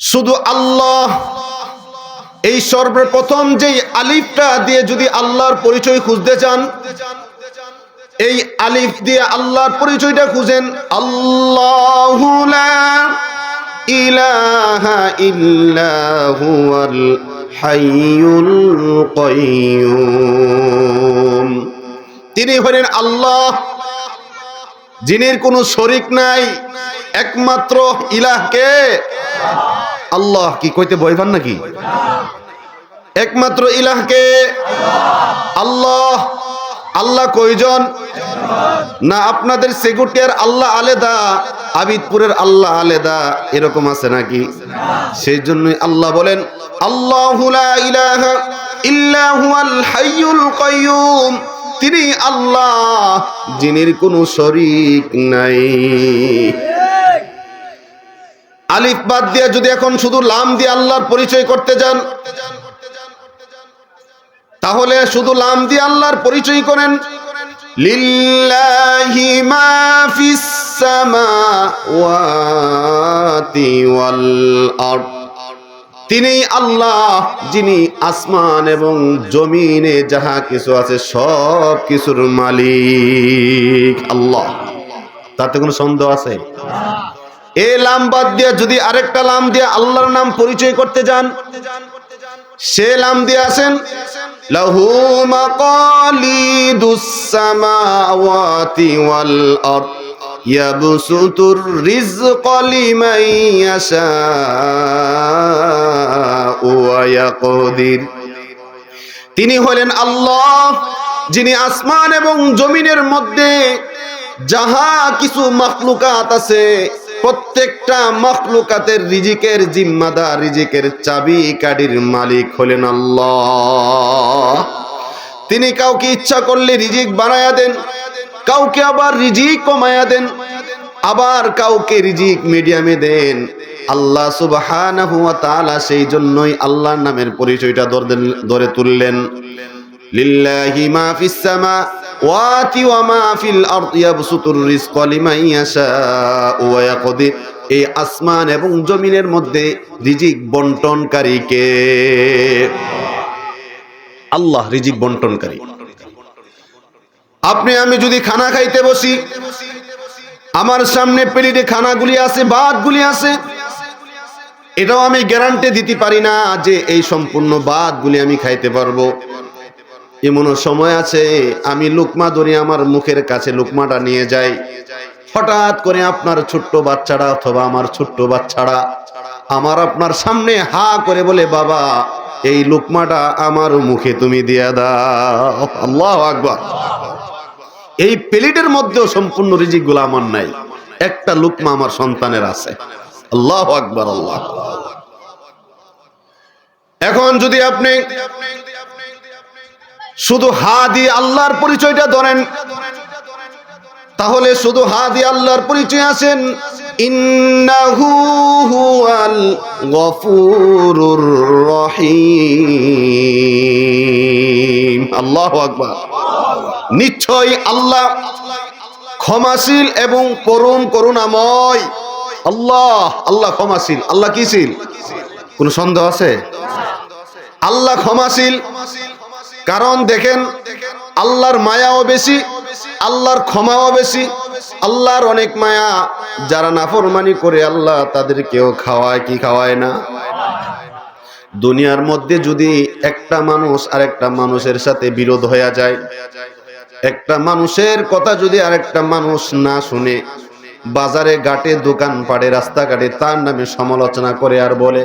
শুধু আল্লাহ। এই সর্বপ্রথম যেই আলিফটা দিয়ে যদি আল্লাহর পরিচয় খুঁজতে চান, এই আলিফ দিয়ে আল্লাহর পরিচয়টা খুঁজেন, আল্লাহু ইলাহা ইল্লা হুয়াল হাইয়ুল কাইয়ুম। তিনি হলেন আল্লাহ, যিনির কোনো শরিক নাই, একমাত্র ইলাহকে আল্লাহ কি কইতে বই পান নাকি? একমাত্র ইলাহকে আল্লাহ। আল্লাহ কয়জন? না, আপনাদের সেগুটিয়ার আল্লাহ আলেদা, আবিদপুরের আল্লাহ আলেদা, এরকম আছে নাকি? সেই জন্যই আল্লাহ বলেন, আল্লাহু তিনি আল্লাহ, যিনির কোনো শরিক নাই। আলিফ বাদ দিয়ে যদি এখন শুধু লাম দিয়ে আল্লাহর পরিচয় করতে যান, তাহলে শুধু লাম দিয়ে আল্লাহর পরিচয় করেন। লিল্লাহি মা ফিস সামাওয়াতি ওয়াল আরদ। তিনি আল্লাহ, যিনি আসমান এবং জমিনে যাহা কিছু আছে, সব কিছুর মালিক আল্লাহ। তাতে কোনো সন্দেহ আছে? এ লাম বাদ দিয়ে যদি আরেকটা লাম দিয়ে আল্লাহর নাম পরিচয় করতে যান, সে লাম দিয়ে আসেন, লাহু মাকালিদুস সামাওয়াতি ওয়াল আরদ ইয়াবসুতুর রিজক লিমান ইয়াশাউ ওয়া ইয়াকদির। তিনি হলেন আল্লাহ, যিনি আসমান এবং জমিনের মধ্যে যাহা কিছু মখলুকাত আছে প্রত্যেকটা মখলুকাতের রিজিকের জিম্মাদার, রিজিকের চাবি কাডির মালিক হলেন আল্লাহ। তিনি কাউকে ইচ্ছা করলে রিজিক বানায়া দেন, কাউকে আবার রিজিক কমায়া দেন, আবার কাউকে রিজিক মিডিয়ামে দেন। আল্লাহ তাআলা সেই জন্যই আল্লাহর নামের পরিচয়টা ধরে তুললেন। লিল্লাহি মা ফিস সামাওয়াতি ওয়া মা ফিল আরদি ইয়াবসুতুর রিজকা লিমান ইয়াশাউ ওয়া এই আসমান এবং জমিনের মধ্যে রিজিক বন্টনকারী কে আল্লাহ রিজিক বন্টনকারী। আপনি, আমি যদি খানা খাইতে বসি, আমার সামনে প্লেটে খানাগুলি আছে ভাতগুলি আছে, এটাও আমি গ্যারান্টি দিতে পারি না যে এই সম্পূর্ণ ভাতগুলি আমি খাইতে পারব। এমনও সময় আছে, আমি লুকমা ধরে আমার মুখের কাছে লুকমাটা নিয়ে যাই। হঠাৎ করে আপনার ছোট্ট বাচ্চারা অথবা আমার ছোট্ট বাচ্চারা আমার আপনার সামনে হা করে বলে, বাবা, এই লুকমাটা আমার মুখে তুমি দিয়া দাও। আল্লাহ আকবার। এই প্লেটের মধ্যেও সম্পূর্ণ রিজিকগুলো আমার নাই। একটা লুকমা আমার সন্তানের আছে। আল্লাহ আকবার, আল্লাহ এখন যদি আপনি শুধু হা দিয়ে আল্লাহর পরিচয়টা ধরেন। তাহলে শুধু হা দিয়ে আল্লাহর পরিচয় আছেন। ইন্নাহু হুয়াল গফুরুর রহিম। আল্লাহু আকবার। নিশ্চয় আল্লাহ ক্ষমাশীল এবং করুণ করুণাময়। আল্লাহ আল্লাহ ক্ষমাশীল। আল্লাহ কিশীল কোন সন্দেহ আছে? আল্লাহ ক্ষমাশীল। কারণ দেখেন, আল্লাহর মায়াও বেশি, আল্লাহর ক্ষমাও বেশি, আল্লাহর অনেক মায়া। যারা নাফরমানি করে আল্লাহ তাদেরকেও খাওয়ায় কি খাওয়ায় না? দুনিয়ার মধ্যে যদি একটা মানুষ আর একটা মানুষের সাথে বিরোধ হয়ে যায়, একটা মানুষের কথা যদি আরেকটা মানুষ না শুনে, বাজারে ঘাটে দোকান পাড়ে রাস্তাঘাটে তার নামে সমালোচনা করে আর বলে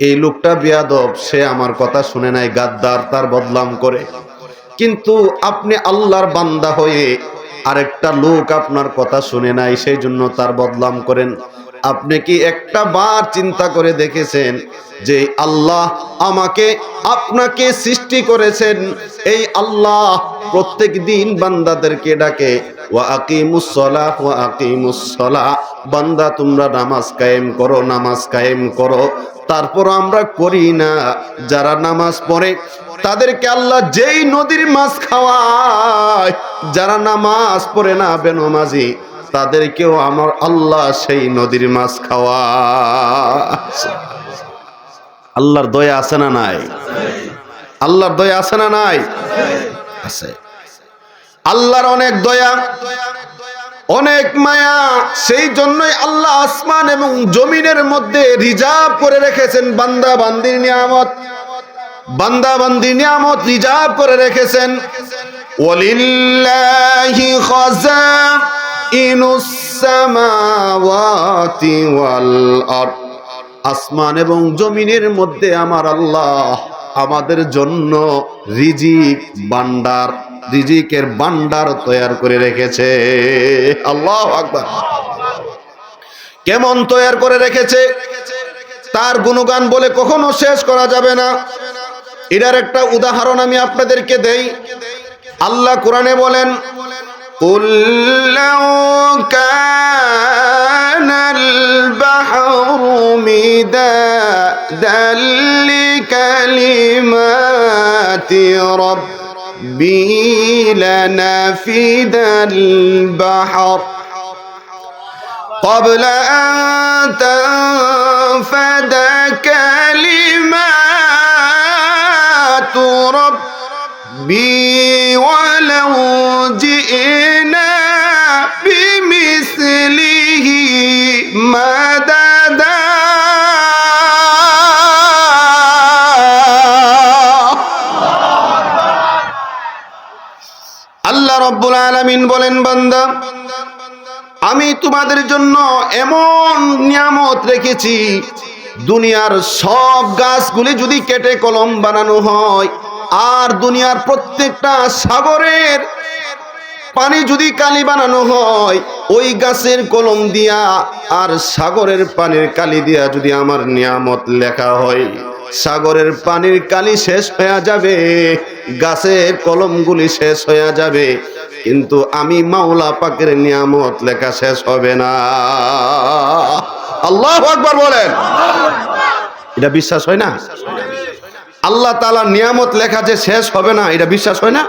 এই লোকটা বিয়াদব, সে আমার কথা শুনে নাই, গাদ্দার, তার বদলাম করে। কিন্তু আপনি আল্লাহর বান্দা হয়ে আরেকটা লোক আপনার কথা শুনে নাই, সেই জন্য তার বদলাম করেন। আপনি কি একটা বার চিন্তা করে দেখেছেন যে আল্লাহ আমাকে আপনাকে সৃষ্টি করেছেন? এই আল্লাহ প্রত্যেক দিন বান্দাদেরকে ডাকে ওয়া আকিমুস সালাহ, ওয়া আকিমুস বান্দা, তোমরা নামাজ কায়েম করো, নামাজ কায়েম করো। তারপর আমরা করি না। যারা নামাজ পড়ে, তাদেরকে আল্লাহ যেই নদীর মাছ খাওয়ায়, যারা নামাজ পড়ে না, বেনমাজি, তাদেরকেও আমার আল্লাহ সেই নদীর মাছ খাওয়া আল্লাহর দয়া আছে না নাই? আল্লাহর দয়া আছে না নাই? আছে। আল্লাহর অনেক দয়া, অনেক মায়া, সেই জন্যই আল্লাহ আসমান এবং জমিনের মধ্যে রিজার্ভ করে রেখেছেন বান্দা বান্দির নিয়ামত। বান্দা বান্দির নিয়ামত রিজার্ভ করে রেখেছেন। ওয়ালিল্লাহি খাযাইনুস সামাওয়াতি ওয়াল আরদ। আসমান এবং জমিনের মধ্যে আমার আল্লাহ আমাদের জন্য রিজিক বান্ডার রিজিকের বান্ডার তৈয়ার করে রেখেছে। আল্লাহ আকবার। কেমন তৈয়ার করে রেখেছে? তার গুণগান বলে কখনো শেষ করা যাবে না। এটার একটা উদাহরণ আমি আপনাদেরকে দেই। আল্লাহ কোরআনে বলেন قل بي لنفد البحر. قبل أن تنفد كلمات ربي ولو جئت বলেন, বান্দা, আমি তোমাদের জন্য এমন নিয়ামত রেখেছি, দুনিয়ার সব গাছগুলি যদি কেটে কলম বানানো হয়, আর দুনিয়ার প্রত্যেকটা সাগরের পানি যদি কালি বানানো হয়, ওই গাছের কলম দিয়া আর সাগরের পানির কালি দিয়া যদি আমার নিয়ামত লেখা হয়, সাগরের পানির কালি শেষ হয়ে যাবে, গাছের কলমগুলি শেষ হয়ে যাবে কিন্তু আমি মাওলা পাকের নিয়ামত লেখা শেষ হবে না। আল্লাহ আকবার বলেন। এটা বিশ্বাস হয় না? আল্লাহ তালা নিয়ামত লেখা যে শেষ হবে না, এটা বিশ্বাস হয় না?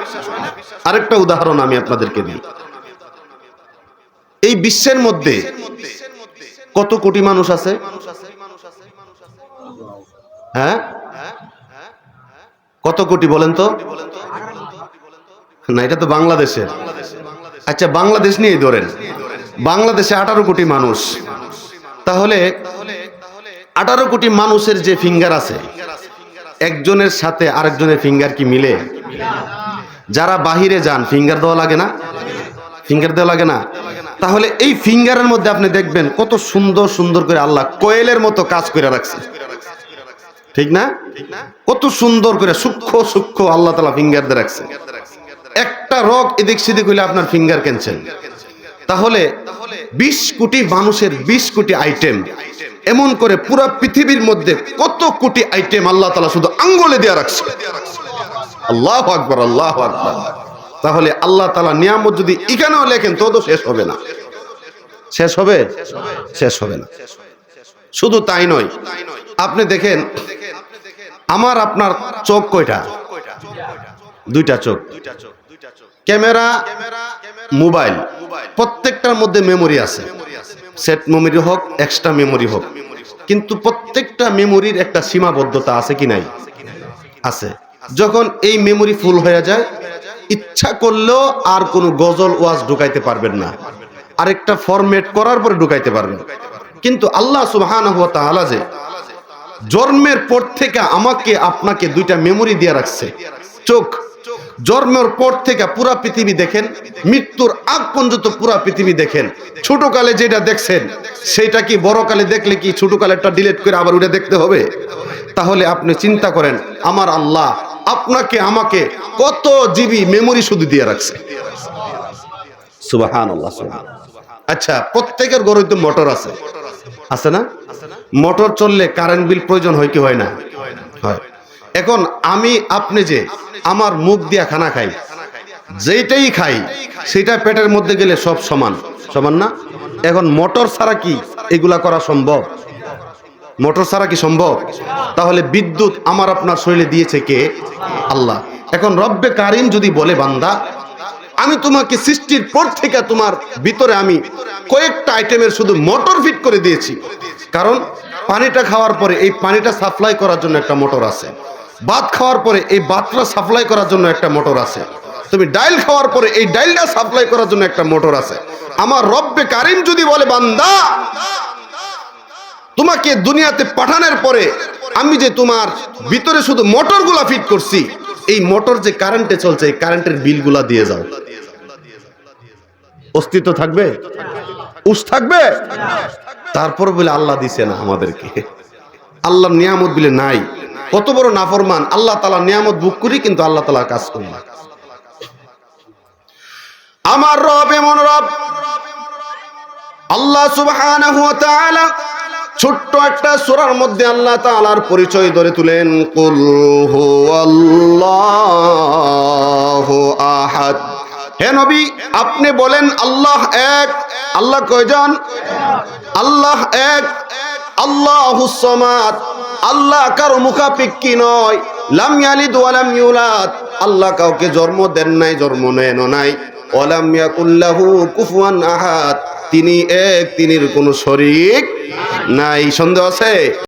আরেকটা উদাহরণ আমি আপনাদেরকে দিই। এই বিশ্বের মধ্যে কত কোটি মানুষ আছে? হ্যাঁ? কত কোটি বলেন তো? না, এটা তো বাংলাদেশের। আচ্ছা বাংলাদেশ নিয়েই ধরেন। বাংলাদেশে আঠারো কোটি মানুষ। তাহলে আঠারো কোটি মানুষের যে ফিঙ্গার আছে, একজনের সাথে আরেকজনের ফিঙ্গার কি মিলে? যারা বাহিরে যান ফিঙ্গার দেওয়া লাগে না? ফিঙ্গার দেওয়া লাগে না? তাহলে এই ফিঙ্গারের মধ্যে আপনি দেখবেন কত সুন্দর সুন্দর করে আল্লাহ কোয়েলের মতো কাজ করে রাখছে। ঠিক না? কত সুন্দর করে সূক্ষ্ম সূক্ষ্ম আল্লাহ তালা ফিঙ্গার দিয়ে রাখছে। একটা রোগ এদিক সেদিক হইলে আপনার ফিঙ্গার কেনছেন তাহলে বিশ কোটি মানুষের বিশ কোটি আইটেম এমন করে পুরো পৃথিবীর মধ্যে কত কোটি আইটেম আল্লাহ তালা শুধু আঙ্গুলে দেওয়া রাখছে। আল্লাহ আকবর আল্লাহ আকবর। তাহলে আল্লাহ তালা নিয়ামত যদি এখানেও লেখেন তো শেষ হবে না। শেষ হবে? শেষ হবে না। শুধু তাই নয়, আপনি দেখেন, আমার আপনার চোখ কয়টা? দুইটা চোখ। ক্যামেরা, মোবাইল, প্রত্যেকটার মধ্যে মেমোরি আছে। সেট মেমোরি হোক এক্সট্রা মেমোরি হোক। কিন্তু প্রত্যেকটা মেমোরির একটা সীমাবদ্ধতা আছে কি নাই? আছে। যখন এই মেমোরি ফুল হয়ে যায়, ইচ্ছা করলেও আর কোনো গজল, ওয়াজ ঢুকাইতে পারবেন না। আরেকটা ফরম্যাট করার পরে ঢুকাইতে পারবেন। কিন্তু আল্লাহ তাআলা যে জন্মের পর থেকে আমাকে, আপনাকে দুইটা মেমোরি দিয়ে রাখছে। চোখ জন্মের পর থেকে পুরা পৃথিবী দেখেন, মৃত্যুর আগ পর্যন্ত পুরা পৃথিবী দেখেন। ছোট কালে যেটা দেখছেন, সেটা কি বড় কালে দেখলে কি ছোট কালেরটা ডিলিট করে আবার ওটা দেখতে হবে? তাহলে আপনি চিন্তা করেন, আমার আল্লাহ আপনাকে, আমাকে কত জিবি মেমোরি শুধু দিয়ে রাখছে। সুবাহান আচ্ছা প্রত্যেকের গরু তো মোটর আছে। আছে না? মোটর চললে কারেন্ট বিল প্রয়োজন হয় কি হয় না? হয়। এখন আমি, আপনি যে আমার মুখ দিয়া খানা খাই যেটাই খাই, সেটা পেটের মধ্যে গেলে সব সমান। সমান না? এখন মোটর ছাড়া কি এগুলা করা সম্ভব? মোটর ছাড়া কি সম্ভব? তাহলে বিদ্যুৎ আমার আপনার শরীরে দিয়েছে কে? আল্লাহ। এখন রব্বে কারিম যদি বলে, বান্দা, আমি তোমাকে সৃষ্টির পর থেকে তোমার ভিতরে আমি কয়েকটা আইটেমের শুধু মোটর ফিট করে দিয়েছি। কারণ পানিটা খাওয়ার পরে এই পানিটা সাপ্লাই করার জন্য একটা মোটর আছে। ভাত খাওয়ার পরে এই ভাতটা সাপ্লাই করার জন্য একটা মোটর আছে। তুমি ডাইল খাওয়ার পরে এই ডাইলটা সাপ্লাই করার জন্য একটা মোটর আছে। আমার রব্বে কারিম যদি বলে, বান্দা, তোমাকে দুনিয়াতে পাঠানোর পরে আমি যে তোমার ভিতরে শুধু মোটরগুলা ফিট করছি, এই মোটর যে কারেন্টে চলছে, এই কারেন্টের বিলগুলা দিয়ে যাও। অস্তিত্ব থাকবে? উস থাকবে? তারপর বলে, আল্লাহ দিছে না আমাদেরকে। আল্লাহ নিয়ামত বলে, নাই। কত বড় নাফরমান, আল্লাহ তালা নিয়ামত বুক করি কিন্তু আল্লাহ তালা কাজ করি আমার রব এমন রব, আল্লাহ তাআলা ছোট্ট একটা সূরার মধ্যে আল্লাহ তালার পরিচয় ধরে তুলেন, কুল হুয়াল্লাহু আহাদ। হে নবী, আপনি বলেন, আল্লাহ এক। আল্লাহ কয়জন? আল্লাহ এক। আল্লাহ সামাদ। আল্লাহ কারও মুখাপেক্ষি নয়। লাম ইয়ালিদ ইউলাদ। আল্লাহ কাউকে জন্ম দেন নাই, জন্ম নেন নাই। ওয়ালাম ইয়াকুল্লাহু কুফুয়ান আহাদ। তিনি এক, তিনির কোনো শরীক নাই। সন্দেহ আছে?